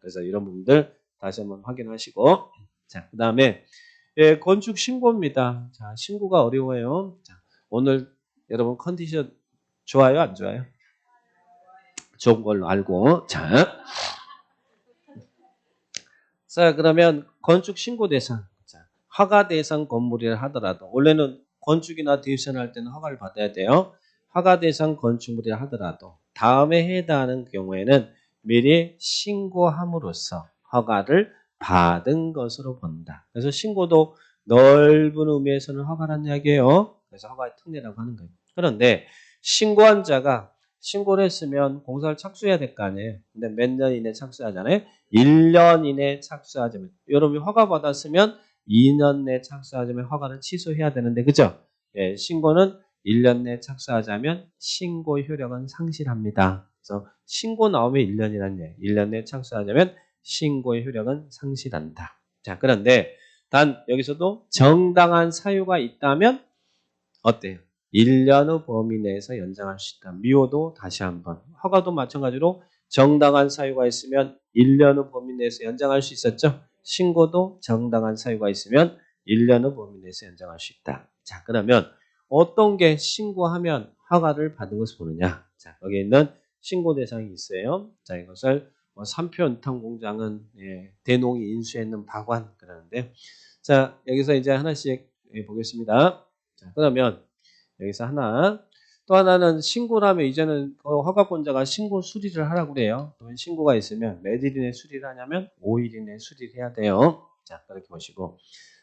그래서 이런 부분들 다시 한번 확인하시고 자, 그 다음에 예, 건축 신고입니다. 자, 신고가 어려워요. 자, 오늘 여러분 컨디션 좋아요, 안 좋아요? 좋은 걸로 알고 자. 자, 그러면 건축 신고 대상. 자, 허가 대상 건물이라 하더라도 원래는 건축이나 디비전 할 때는 허가를 받아야 돼요. 허가 대상 건축물이라 하더라도 다음에 해당하는 경우에는 미리 신고함으로써 허가를 받은 것으로 본다. 그래서 신고도 넓은 의미에서는 허가라는 이야기예요. 그래서 허가의 특례라고 하는 거예요. 그런데 신고한 자가 신고를 했으면 공사를 착수해야 될 거 아니에요. 근데 몇 년 이내 착수하잖아요. 1년 이내 착수하자면 여러분이 허가 받았으면 2년 내 착수하자면 허가를 취소해야 되는데 그죠? 예, 신고는 1년 내 착수하자면 신고 효력은 상실합니다. 그래서 신고 나오면 1년이라는 얘기예요. 1년 내 착수하자면 신고의 효력은 상실한다. 자, 그런데 단 여기서도 정당한 사유가 있다면 어때요? 1년의 범위 내에서 연장할 수 있다. 미호도 다시 한번. 허가도 마찬가지로 정당한 사유가 있으면 1년의 범위 내에서 연장할 수 있었죠. 신고도 정당한 사유가 있으면 1년의 범위 내에서 연장할 수 있다. 자, 그러면 어떤 게 신고하면 허가를 받은 것을 보느냐? 자, 여기 있는 신고 대상이 있어요. 자, 이것을 뭐 삼표 연탄 공장은 예, 대농이 인수했는 박완 그러는데, 자, 여기서 이제 하나씩 예, 보겠습니다. 자, 그러면 여기서 하나. 또 하나는 신고를 하면 이제는 그 허가권자가 신고 수리를 하라고 그래요. 신고가 있으면 몇일 이내 수리를 하냐면 5일 이내 수리를 해야 돼요. 자, 그렇게 보시고.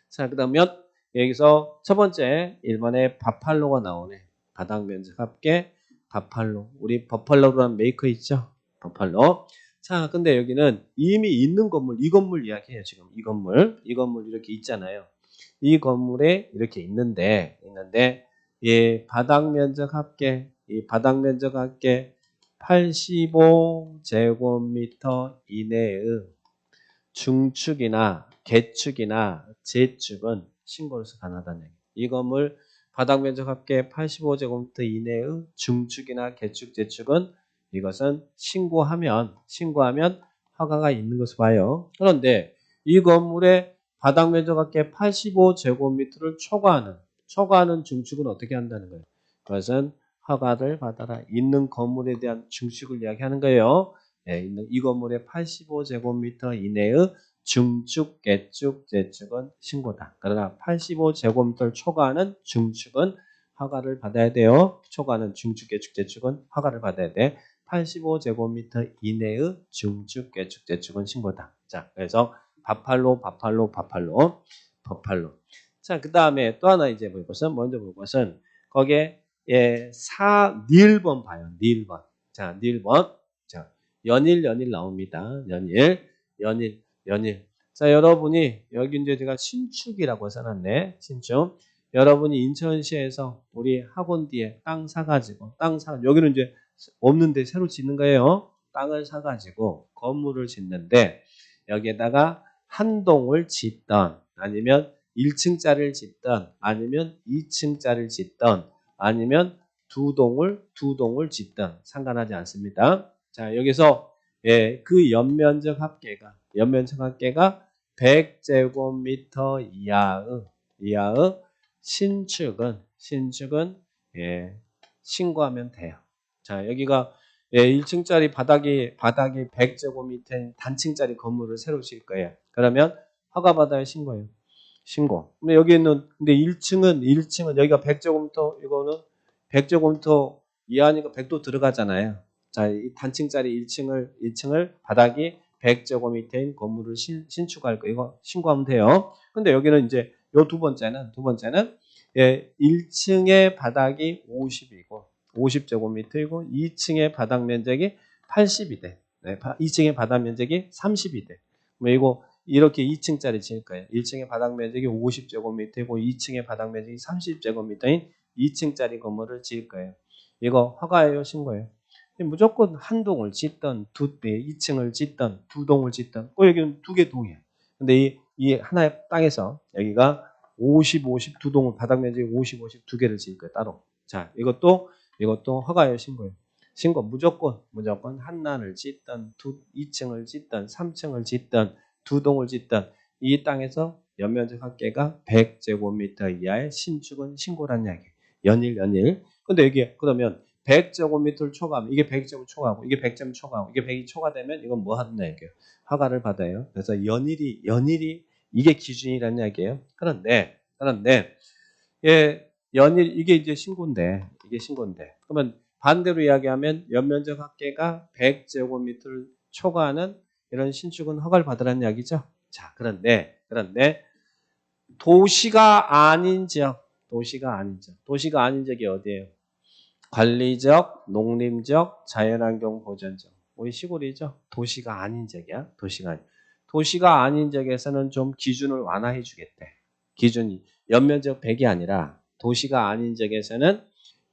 자, 그러면 여기서 첫 번째 1번에 바팔로가 나오네. 바닥 면적 합계 바팔로. 우리 버팔로라는 메이커 있죠? 버팔로. 자, 근데 여기는 이미 있는 건물, 이 건물 이야기해요, 지금. 이 건물. 이 건물 이렇게 있잖아요. 이 건물에 이렇게 있는데, 있는데, 예, 바닥 면적 합계, 이 바닥 면적 합계 85제곱미터 이내의 중축이나 개축이나 재축은 신고로서 가능하다는 얘기. 이 건물 바닥 면적 합계 85제곱미터 이내의 중축이나 개축, 재축은 이것은 신고하면 신고하면 허가가 있는 것을 봐요. 그런데 이 건물의 바닥 면적 합계 85제곱미터를 초과하는 초과하는 중축은 어떻게 한다는 거예요? 그것은 허가를 받아라. 있는 건물에 대한 중축을 이야기하는 거예요. 예, 있는 이 건물의 85제곱미터 이내의 중축, 개축, 재축은 신고다. 그러나 85제곱미터를 초과하는 중축은 허가를 받아야 돼요. 초과하는 중축, 개축, 재축은 허가를 받아야 돼. 85제곱미터 이내의 중축, 개축, 재축은 신고다. 자, 그래서 바팔로, 바팔로, 바팔로, 버팔로. 자, 그 다음에 또 하나 이제 볼 것은, 먼저 볼 것은, 거기에, 예, 4, 닐번 봐요. 닐번. 자, 닐번. 자, 연일, 연일 나옵니다. 연일, 연일, 연일. 자, 여러분이, 여기 이제 제가 신축이라고 써놨네. 신축. 여러분이 인천시에서 우리 학원 뒤에 땅 사가지고, 땅 사, 여기는 이제 없는데 새로 짓는 거예요. 땅을 사가지고 건물을 짓는데, 여기에다가 한 동을 짓던, 아니면 1층짜리를 짓던 아니면 2층짜리를 짓던 아니면 두 동을 두 동을 짓던 상관하지 않습니다. 자 여기서 예, 그 연면적 합계가 연면적 합계가 100제곱미터 이하의 이하의 신축은 신축은 예, 신고하면 돼요. 자 여기가 예, 1층짜리 바닥이 바닥이 100제곱미터인 단층짜리 건물을 새로 질 거예요. 그러면 허가 받아야 신고해요. 신고. 근데 여기 있는 근데 1층은 1층은 여기가 100제곱미터 이거는 100제곱미터 이하니까 100도 들어가잖아요. 자, 이 단층짜리 1층을 1층을 바닥이 100제곱미터인 건물을 신, 신축할 거 이거 신고하면 돼요. 근데 여기는 이제 요 두 번째는 두 번째는 예, 1층의 바닥이 50이고 50제곱미터이고 2층의 바닥 면적이 80이 돼. 네, 2층의 바닥 면적이 30이 돼. 뭐 이거 이렇게 2층짜리 지을 거예요. 1층의 바닥 면적이 50제곱미터이고 2층의 바닥 면적이 30제곱미터인 2층짜리 건물을 지을 거예요. 이거 허가예요, 신고예요. 무조건 한 동을 짓던 두 2층을 짓던 두 동을 짓던 어 여기는 두 개 동이에요. 근데 이, 이 하나의 땅에서 여기가 50, 50 두 동을 바닥 면적이 50, 50 두 개를 지을 거예요, 따로. 자, 이것도 이것도 허가예요, 신고예요. 신고 무조건 무조건 한란을 짓던 두 2층을 짓던 3층을 짓던 두 동을 짓던 이 땅에서 연면적 합계가 100제곱미터 이하의 신축은 신고란 이야기. 연일 연일. 근데 이게 그러면 100제곱미터를 초과하면 이게 100제곱 초과하고 이게 100제곱 초과하고 이게 100이 초과되면 이건 뭐 하는 얘기예요? 허가를 받아요. 그래서 연일이 연일이 이게 기준이라는 이야기예요. 그런데 그런데 예 연일 이게 이제 신고인데 이게 신고인데 그러면 반대로 이야기하면 연면적 합계가 100제곱미터를 초과하는 이런 신축은 허가를 받으라는 이야기죠. 자 그런데 그런데 도시가 아닌 지역 도시가 아닌 지역 도시가 아닌 지역이 어디예요? 관리적, 농림적, 자연환경 보전적. 우리 시골이죠. 도시가 아닌 지역이야. 도시가 아닌. 도시가 아닌 지역에서는 좀 기준을 완화해 주겠대. 기준이 연면적 100이 아니라 도시가 아닌 지역에서는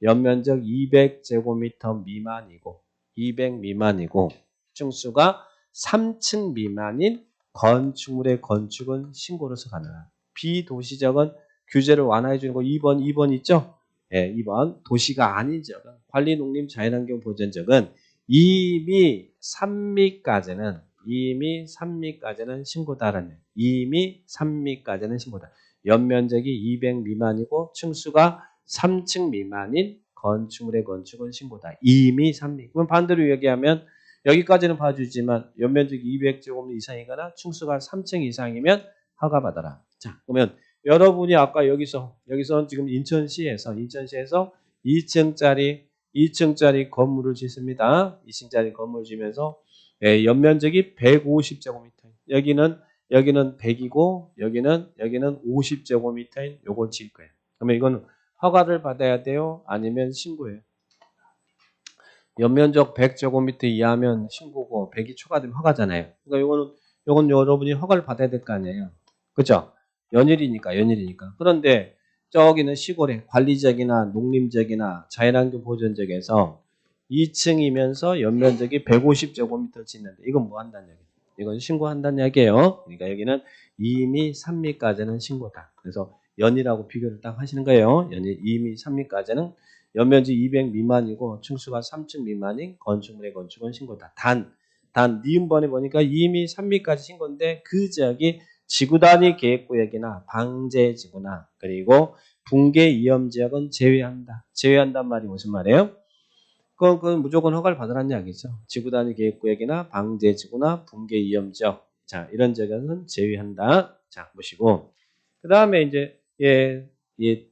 연면적 200제곱미터 미만이고 200 미만이고 층수가 3층 미만인 건축물의 건축은 신고로서 가능한. 비도시적은 규제를 완화해 주는 거 2번 2번 있죠? 예, 2번 도시가 아닌 지역은 관리 농림 자연환경 보전적은 이미 3미까지는 이미 3미까지는 신고다라는 이미 3미까지는 신고다. 연면적이 200 미만이고 층수가 3층 미만인 건축물의 건축은 신고다. 이미 3미. 그럼 반대로 얘기하면 여기까지는 봐주지만 연면적이 200제곱미터 이상이거나 층수가 3층 이상이면 허가받아라. 자, 그러면 여러분이 아까 여기서 여기서 지금 인천시에서 인천시에서 2층짜리 2층짜리 건물을 짓습니다. 2층짜리 건물 지면서 예, 연면적이 150제곱미터. 여기는 여기는 100이고 여기는 여기는 50제곱미터인 요걸 지을 거예요. 그러면 이건 허가를 받아야 돼요? 아니면 신고해요? 연면적 100제곱미터 이하면 신고고 100이 초과되면 허가잖아요. 그러니까 요거는 요건 여러분이 허가를 받아야 될 거 아니에요. 그죠? 연일이니까 연일이니까. 그런데 저기는 시골에 관리적이나 농림적이나 자연환경 보존적에서 2층이면서 연면적이 150제곱미터 짓는데 이건 뭐 한다는 얘기예요? 이건 신고한다는 얘기예요. 그러니까 여기는 이미 3미까지는 신고다. 그래서 연이라고 비교를 딱 하시는 거예요. 연이 이미 3미까지는 연면적 200 미만이고 층수가 3층 미만인 건축물의 건축은 신고다. 단, 단 니은번에 보니까 이미 3미까지 신고인데 그 지역이 지구 단위 계획구역이나 방제 지구나 그리고 붕괴 위험 지역은 제외한다. 제외한단 말이 무슨 말이에요? 그건, 그건 무조건 허가를 받으라는 이야기죠. 지구 단위 계획구역이나 방제 지구나 붕괴 위험 지역. 자, 이런 지역은 제외한다. 자, 보시고. 그 다음에 이제, 예, 예,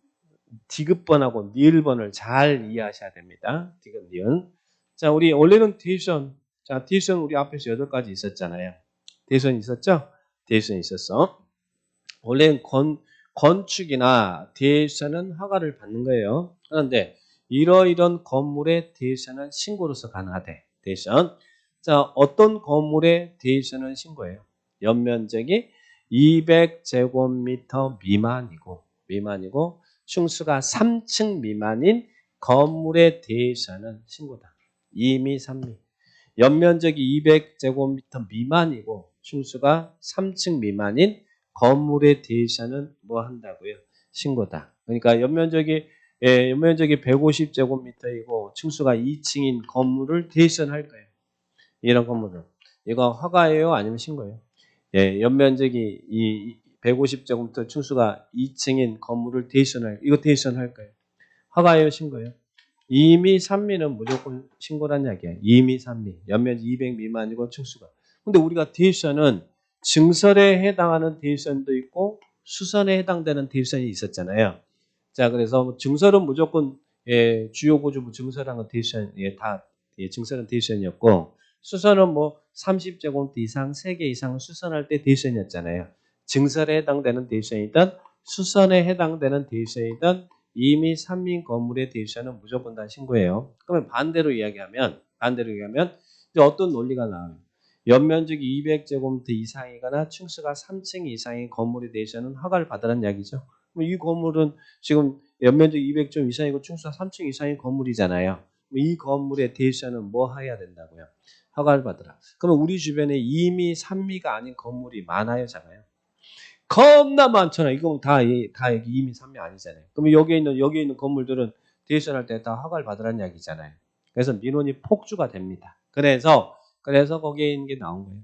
디귿번하고 니을번을 잘 이해하셔야 됩니다. 디귿, 니은. 자, 우리 원래는 디션. 자, 디션 우리 앞에서 여덟 가지 있었잖아요. 디션 있었죠? 디션 있었어. 원래는 건, 건축이나 디션은 허가를 받는 거예요. 그런데 이러이런 건물의 대션은 신고로서 가능하대. 대션. 자, 어떤 건물의 대션은 신고예요? 연면적이 200제곱미터 미만이고 미만이고 층수가 3층 미만인 건물의 대션은 신고다. 이미 3미. 연면적이 200제곱미터 미만이고 층수가 3층 미만인 건물의 대션은 뭐 한다고요? 신고다. 그러니까 연면적이 예, 연면적이 150제곱미터이고 층수가 2층인 건물을 대션할 거예요. 이런 건물을. 이거 허가예요? 아니면 신고예요? 예, 연면적이 이 150제곱미터 층수가 2층인 건물을 대션할 이거 대션할 거예요. 허가예요? 신고예요? 이미 3미는 무조건 신고란 이야기야. 이미 3미. 연면적 200 미만이고 층수가. 근데 우리가 대션은 증설에 해당하는 대션도 있고 수선에 해당되는 대션이 있었잖아요. 자, 그래서 증설은 무조건 예, 주요 고주부 증설한 대션 예, 다 예, 증설은 대션이었고 수선은 뭐 30제곱미터 이상 3개 이상 수선할 때 대션이었잖아요. 증설에 해당되는 대션이든 수선에 해당되는 대션이든 이미 산민 건물의 대션은 무조건 다 신고해요. 그러면 반대로 이야기하면 반대로 이야기하면 이제 어떤 논리가 나와요? 연면적이 200제곱미터 이상이거나 층수가 3층 이상인 건물에 대해서는 허가를 받으라는 이야기죠. 이 건물은 지금 연면적 200점 이상이고 층수가 3층 이상인 건물이잖아요. 이 건물에 대해서는 뭐 해야 된다고요? 허가를 받으라. 그러면 우리 주변에 이미 3미가 아닌 건물이 많아요, 작아요? 겁나 많잖아. 이거 다, 다 여기 이미 3미 아니잖아요. 그러면 여기에 있는, 여기에 있는 건물들은 대선할 때 다 허가를 받으라는 이야기잖아요. 그래서 민원이 폭주가 됩니다. 그래서 그래서 거기에 있는 게 나온 거예요.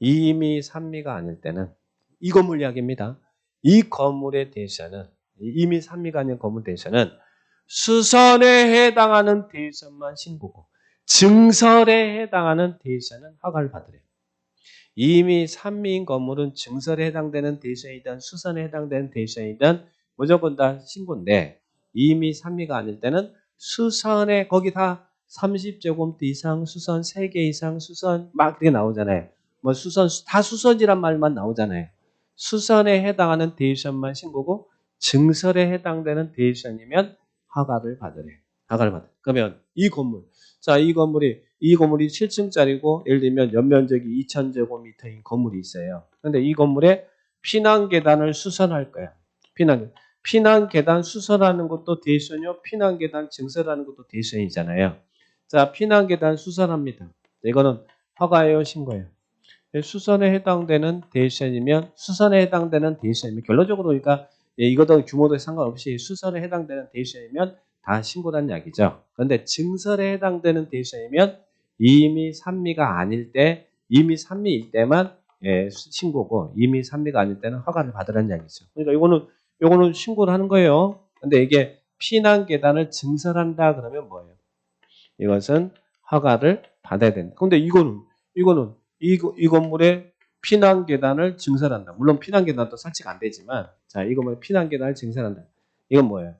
이미 산미가 아닐 때는 이 건물 이야기입니다. 이 건물에 대해서는 이미 산미가 아닌 건물에 대해서는 수선에 해당하는 대해서만 신고고 증설에 해당하는 대해서는 허가를 받으래요. 이미 산미인 건물은 증설에 해당되는 대해서이든 수선에 해당되는 대해서이든 무조건 다 신고인데 이미 산미가 아닐 때는 수선에 거기 다 30제곱미터 이상 수선 3개 이상 수선 막 그렇게 나오잖아요. 뭐 수선 다 수선이란 말만 나오잖아요. 수선에 해당하는 데이션만 신고고 증설에 해당되는 데이션이면 허가를 받으래. 허가를 받아. 그러면 이 건물 자, 이 건물이 이 건물이 7층짜리고 예를 들면 연면적이 2,000제곱미터인 건물이 있어요. 근데 이 건물에 피난 계단을 수선할 거야. 피난. 피난 계단 수선하는 것도 데이션이요. 피난 계단 증설하는 것도 데이션이잖아요. 자, 피난 계단 수선합니다. 이거는 허가예요, 신고예요. 수선에 해당되는 데이션이면 수선에 해당되는 데이션이면 결론적으로 그러니까 예, 이거도 규모도 상관없이 수선에 해당되는 데이션이면 다 신고란 이야기죠. 그런데 증설에 해당되는 데이션이면 이미 산미가 아닐 때 이미 산미일 때만 예, 신고고 이미 산미가 아닐 때는 허가를 받으라는 이야기죠. 그러니까 이거는 이거는 신고를 하는 거예요. 근데 이게 피난 계단을 증설한다 그러면 뭐예요? 이것은 허가를 받아야 된다. 근데 이거는 이거는 이, 이 건물에 피난 계단을 증설한다. 물론 피난 계단도 설치가 안 되지만 자 이거 피난 계단을 증설한다. 이건 뭐예요?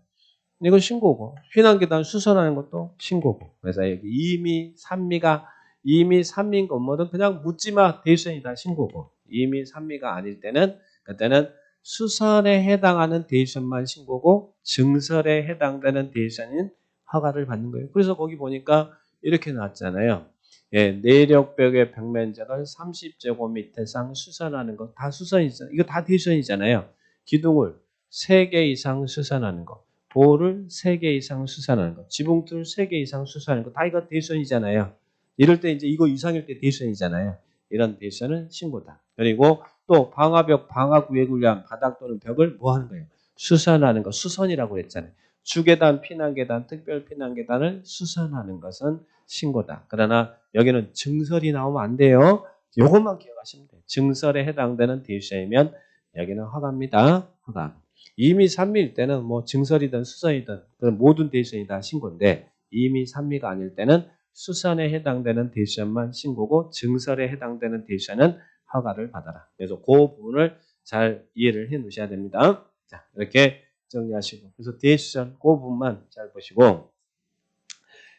이건 신고고 피난 계단 수선하는 것도 신고고. 그래서 여기 이미 산미가 이미 산미인 건물은 그냥 묻지마 데이션이다 신고고. 이미 산미가 아닐 때는 그때는 수선에 해당하는 데이션만 신고고 증설에 해당되는 데이션인 허가를 받는 거예요. 그래서 거기 보니까 이렇게 나왔잖아요. 예, 내력벽의 벽면적을 30제곱미터 이상 수선하는 거다 수선이잖아요. 이거 다 데이션이잖아요. 기둥을 3개 이상 수선하는 거, 볼을 3개 이상 수선하는 거, 지붕틀 3개 이상 수선하는 거다 이거 데이션이잖아요. 이럴 때 이제 이거 이상일 때 데이션이잖아요. 이런 데이션은 신고다. 그리고 또 방화벽, 방화구역을 위한 바닥 또는 벽을 뭐 하는 거예요? 수선하는 거, 수선이라고 했잖아요. 주계단, 피난계단, 특별 피난계단을 수선하는 것은 신고다. 그러나 여기는 증설이 나오면 안 돼요. 요것만 기억하시면 돼요. 증설에 해당되는 데이션이면 여기는 허가입니다. 허가. 이미 산미일 때는 뭐 증설이든 수선이든 그런 모든 데이션이 다 신고인데 이미 산미가 아닐 때는 수선에 해당되는 데이션만 신고고 증설에 해당되는 데이션은 허가를 받아라. 그래서 그 부분을 잘 이해를 해 놓으셔야 됩니다. 자, 이렇게 정리하시고. 그래서 데이션 그 부분만 잘 보시고.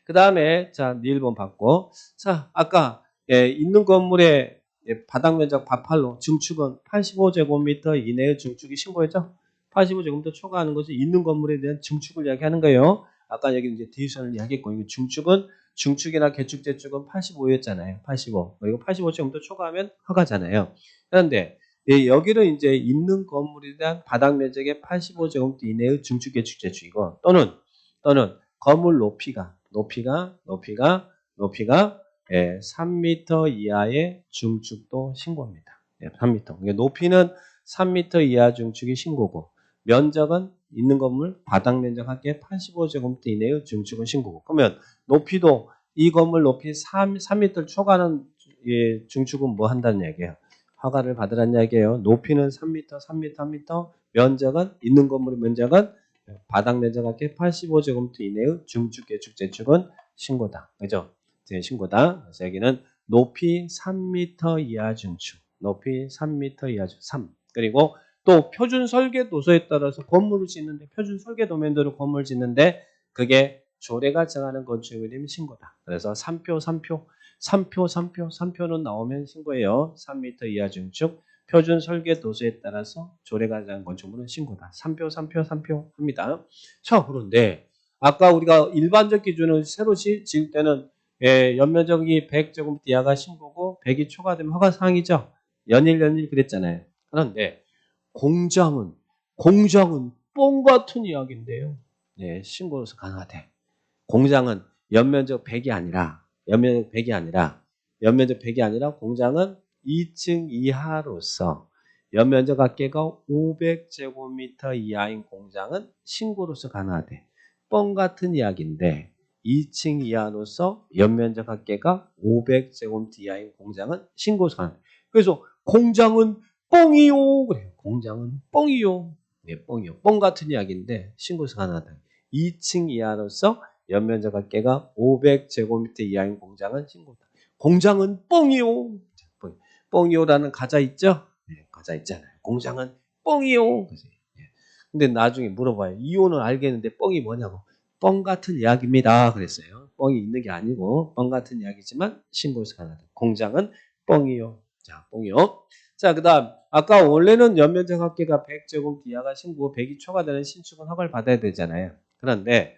그 다음에, 자, 1번 받고. 자, 아까, 예, 있는 건물의 예, 바닥 면적 바팔로 증축은 85제곱미터 이내의 증축이 신고했죠? 85제곱미터 초과하는 것은 있는 건물에 대한 증축을 이야기하는 거예요. 아까 여기 이제 데이션을 이야기했고, 이거 증축은 중축이나 개축, 재축은 85였잖아요. 85. 그리고 85제곱미터 초과하면 허가잖아요. 그런데 예, 여기는 이제 있는 건물에 대한 바닥 면적의 85제곱미터 이내의 중축, 개축, 재축이고 또는 또는 건물 높이가 높이가 높이가 높이가 예, 3m 이하의 중축도 신고합니다. 예, 3m. 그러니까 높이는 3m 이하 중축이 신고고 면적은 있는 건물 바닥 면적 합계 85제곱미터 이내의 중축은 신고고 그러면 높이도 이 건물 높이 3, 3m 초과하는 예, 중축은 뭐 한다는 얘기예요? 허가를 받으라는 얘기예요. 높이는 3m, 3m, 3m, 면적은 있는 건물의 면적은 바닥 면적 합계 85제곱미터 이내의 중축, 개축, 재축은 신고다. 그죠? 네, 신고다. 그래서 여기는 높이 3m 이하 중축, 높이 3m 이하 중축, 3. 그리고 또 표준 설계 도서에 따라서 건물을 짓는데 표준 설계 도면대로 건물 을 짓는데 그게 조례가 정하는 건축 이름이 신고다. 그래서 3표, 3표, 3표, 3표, 3표는 나오면 신고예요. 3m 이하 중축 표준 설계 도서에 따라서 조례가 정한 건축물은 신고다. 3표, 3표, 3표 합니다. 자, 그런데 아까 우리가 일반적 기준을 새로 지을 때는 예, 연면적이 100제곱 이하가 신고고 100이 초과되면 허가 사항이죠. 연일 연일 그랬잖아요. 그런데 공장은 공장은 뽕 같은 이야기인데요. 네, 신고로서 가능하대. 공장은 연면적 100이 아니라 연면적 100이 아니라 연면적 100이 아니라 공장은 2층 이하로서 연면적 합계가 500제곱미터 이하인 공장은 신고로서 가능하대. 뻥 같은 이야기인데 2층 이하로서 연면적 합계가 500제곱미터 이하인 공장은 신고사항. 그래서 공장은 뻥이요. 그래요. 공장은 뻥이요. 네, 뻥이요. 뻥 같은 이야기인데 신고사항하다. 2층 이하로서 연면적 합계가 500제곱미터 이하인 공장은 신고다. 공장은 뻥이요. 뻥이요라는 가자 있죠? 네, 가자 있잖아요. 공장은 뻥이요. 예. 근데 나중에 물어봐요. 이요는 알겠는데 뻥이 뭐냐고. 뻥 같은 이야기입니다. 그랬어요. 뻥이 있는 게 아니고 뻥 같은 이야기지만 신고서 하나. 공장은 뻥이요. 자, 뻥이요. 자, 그 다음 아까 원래는 연면적 합계가 100제곱 이하가 신고 100이 초과되는 신축은 허가를 받아야 되잖아요. 그런데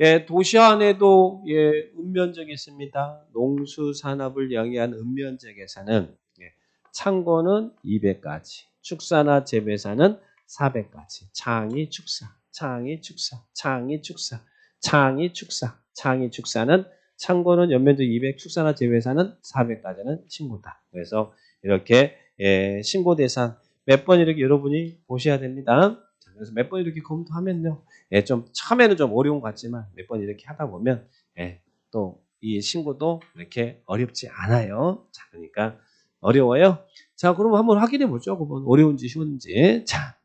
예, 도시 안에도 예, 읍면적이 있습니다. 농수 산업을 영위한 읍면적에서는 예, 창고는 200가지, 축사나 재배사는 400가지, 창이 축사, 창이 축사, 창이 축사, 창이 축사, 창이 축사는 창고는 연면적 200, 축사나 재배사는 400까지는 신고다. 그래서 이렇게 예, 신고 대상 몇 번 이렇게 여러분이 보셔야 됩니다. 자, 그래서 몇 번 이렇게 검토하면요, 예, 좀 처음에는 좀 어려운 것 같지만 몇 번 이렇게 하다 보면 예, 또 이 신고도 이렇게 어렵지 않아요. 자, 그러니까 어려워요. 자, 그럼 한번 확인해 보죠. 그러면 어려운지 쉬운지. 자,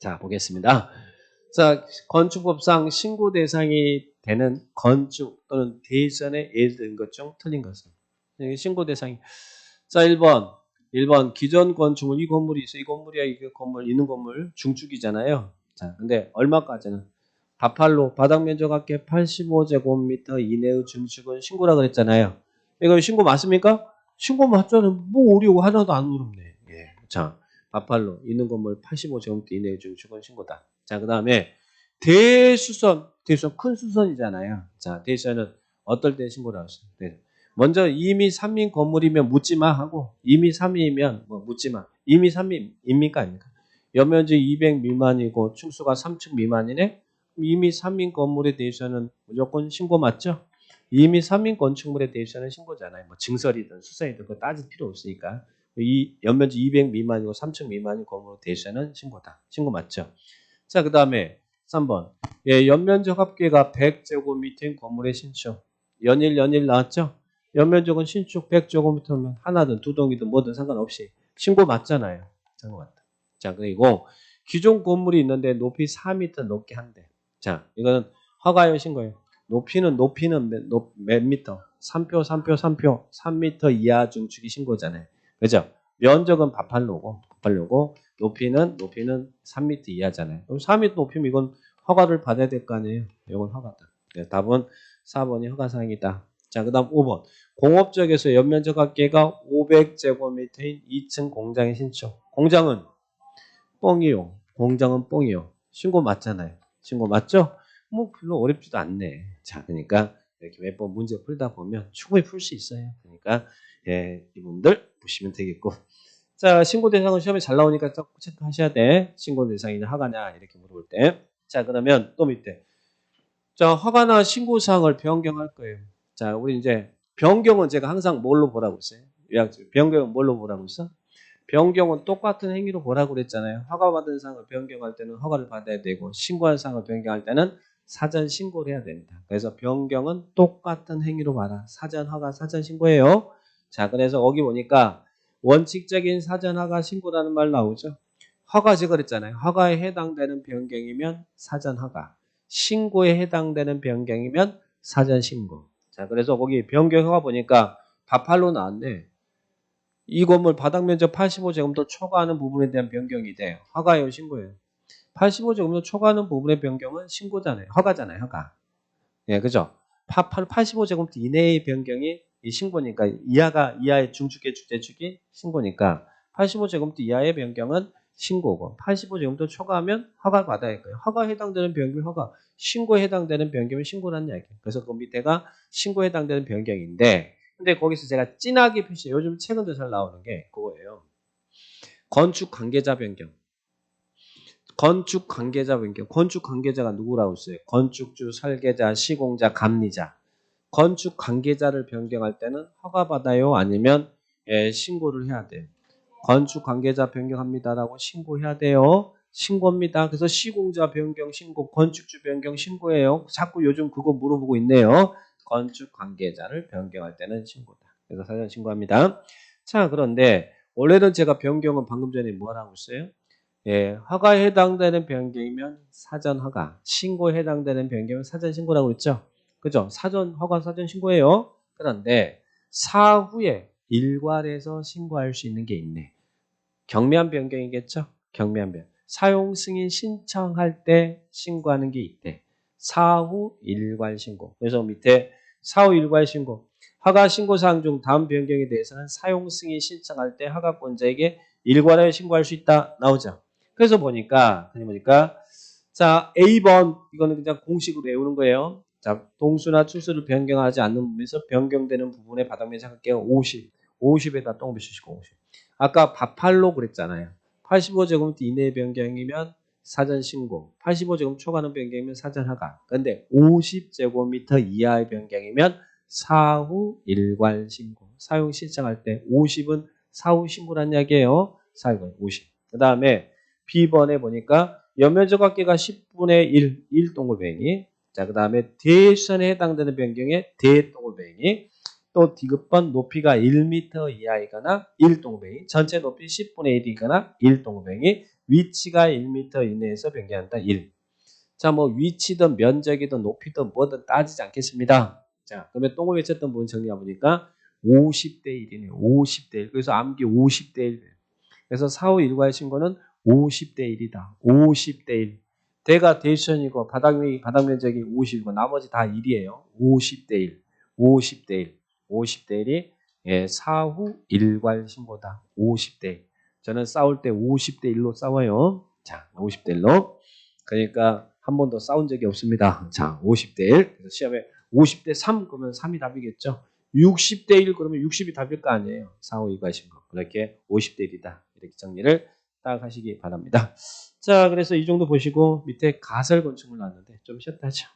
자 보겠습니다. 자, 건축법상 신고 대상이 되는 건축 또는 대전에 예를 든 것 중 틀린 것은 여기 신고 대상이 자 1번 1번 기존 건축물 이 건물이 있어 이 건물이야 이 건물 있는 건물 중축이잖아요. 자 근데 얼마까지는 바팔로 바닥 면적 합계 85제곱미터 이내의 중축은 신고라 그랬잖아요. 이거 신고 맞습니까? 신고 맞잖아요. 뭐 어려워 하나도 안 어렵네. 예. 자 바팔로 있는 건물 85제곱미터 이내의 중축은 신고다. 자, 그 다음에 대수선, 대수선 큰 수선이잖아요. 자, 대수선은 어떨 때 신고를 하셨어요? 네. 먼저 이미 3민 건물이면 묻지마 하고 이미 3민이면 뭐 묻지마. 이미 3민입니까 아닙니까? 연면적 200 미만이고 충수가 3층 미만이네. 이미 3민 건물에 대해서는 무조건 신고 맞죠? 이미 3민 건축물에 대해서는 신고잖아요. 뭐 증설이든 수선이든 그거 따질 필요 없으니까. 이 연면적 200 미만이고 3층 미만인 건물에 대해서는 신고다. 신고 맞죠? 자, 그 다음에 3번. 예, 연면적 합계가 100제곱미터인 건물의 신축. 연일, 연일 나왔죠? 연면적은 신축 100제곱미터면 하나든 두 동이든 뭐든 상관없이 신고 맞잖아요. 맞다. 자, 그리고 기존 건물이 있는데 높이 4m 높게 한대. 자, 이거는 허가요, 신고예요. 높이는, 높이는 몇, 높, 몇 미터? 3표, 3표, 3표, 3m 이하 중축이 신고잖아요. 그죠? 면적은 바팔로고, 바팔로고, 높이는 높이는 3m 이하잖아요. 그럼 4m 높이면 이건 허가를 받아야 될 거 아니에요. 이건 허가다. 네, 답은 4번이 허가사항이다. 자, 그 다음 5번. 공업적에서 연면적 합계가 500제곱미터인 2층 공장의 신축. 공장은 뻥이요. 공장은 뻥이요. 신고 맞잖아요. 신고 맞죠? 뭐 별로 어렵지도 않네. 자, 그러니까 이렇게 몇 번 문제 풀다 보면 충분히 풀 수 있어요. 그러니까 예, 이분들 보시면 되겠고. 자, 신고 대상은 시험에 잘 나오니까 꼭 체크하셔야 돼. 신고 대상이냐 허가냐 이렇게 물어볼 때. 자, 그러면 또 밑에. 자, 허가나 신고 사항을 변경할 거예요. 자, 우리 이제 변경은 제가 항상 뭘로 보라고 했어요? 요약 변경은 뭘로 보라고 했어? 변경은 똑같은 행위로 보라고 그랬잖아요. 허가받은 사항을 변경할 때는 허가를 받아야 되고 신고한 사항을 변경할 때는 사전 신고를 해야 된다. 그래서 변경은 똑같은 행위로 봐라. 사전 허가, 사전 신고예요. 자, 그래서 거기 보니까 원칙적인 사전 허가 신고라는 말 나오죠. 허가지 그랬잖아요. 허가에 해당되는 변경이면 사전 허가. 신고에 해당되는 변경이면 사전 신고. 자, 그래서 거기 변경 허가 보니까 바팔로 나왔네. 이 건물 바닥 면적 85제곱미터 초과하는 부분에 대한 변경이 돼요. 허가예요, 신고예요. 85제곱미터 초과하는 부분의 변경은 신고잖아요. 허가잖아요, 허가. 예, 그죠? 85제곱미터 이내의 변경이 이 신고니까 이하가 이하의 중축의 주대축이 신고니까 85제곱미터 이하의 변경은 신고고 85제곱미터 초과하면 허가를 받아야 할 거예요. 허가에 해당되는 변경 허가 신고에 해당되는 변경은 신고라는 이야기. 그래서 그 밑에가 신고에 해당되는 변경인데 근데 거기서 제가 진하게 표시해 요즘 최근에 잘 나오는 게 그거예요. 건축 관계자 변경. 건축 관계자 변경. 건축 관계자가 누구라고 했어요? 건축주, 설계자, 시공자, 감리자. 건축 관계자를 변경할 때는 허가 받아요? 아니면 예, 신고를 해야 돼요? 건축 관계자 변경합니다라고 신고해야 돼요? 신고입니다. 그래서 시공자 변경 신고, 건축주 변경 신고예요. 자꾸 요즘 그거 물어보고 있네요. 건축 관계자를 변경할 때는 신고다. 그래서 사전 신고합니다. 자, 그런데 원래는 제가 변경은 방금 전에 뭐 하라고 했어요? 예, 허가에 해당되는 변경이면 사전 허가, 신고에 해당되는 변경은 사전 신고라고 그랬죠? 그죠? 사전 허가 사전 신고예요. 그런데 사후에 일괄해서 신고할 수 있는 게 있네. 경미한 변경이겠죠? 경미한 변경. 사용 승인 신청할 때 신고하는 게 있대. 사후 일괄 신고. 그래서 밑에 사후 일괄 신고. 허가 신고 사항 중 다음 변경에 대해서는 사용 승인 신청할 때 허가권자에게 일괄하여 신고할 수 있다 나오죠. 그래서 보니까 그냥 보니까 자 A번 이거는 그냥 공식으로 외우는 거예요. 자 동수나 추수를 변경하지 않는 부분에서 변경되는 부분의 바닥면 생각할게요. 50. 50에다 똥 붙이시고 50. 아까 바팔로 그랬잖아요. 85제곱미터 이내 변경이면 사전 신고, 85제곱 초과는 변경이면 사전 허가. 근데 50제곱미터 이하의 변경이면 사후 일괄 신고. 사용 신청할 때 50은 사후 신고란 이야기예요. 사후 50. 그 다음에 B번에 보니까 연면적 합계가 10분의 1, 1동글뱅이. 자, 그 다음에 대수선에 해당되는 변경에 대동글뱅이. 또 디귿번 높이가 1m 이하이거나 1동글뱅이. 전체 높이 10분의 1이거나 1동글뱅이. 위치가 1m 이내에서 변경한다. 1. 자, 뭐 위치든 면적이든 높이든 뭐든 따지지 않겠습니다. 자, 그러면 똥을 외쳤던 부분 정리해 보니까 50대 1이네요. 50대 1. 그래서 암기 50대 1. 그래서 사후 일괄 신고는 50대 1이다. 50대 1. 대가 대수선이고 바닥 면 바닥 면적이 50이고 나머지 다 1이에요. 50대 1. 50대 1. 50대 1이 예, 사후 일괄 신고다. 50대 1. 저는 싸울 때 50대 1로 싸워요. 자, 50대 1로. 그러니까 한 번도 싸운 적이 없습니다. 자, 50대 1. 그래서 시험에 50대 3 그러면 3이 답이겠죠. 60대 1 그러면 60이 답일 거 아니에요. 사후 일괄 신고. 그렇게 50대 1이다. 이렇게 정리를 딱 하시기 바랍니다. 자, 그래서 이 정도 보시고 밑에 가설 건축물 나왔는데 좀 쉬었다 하죠.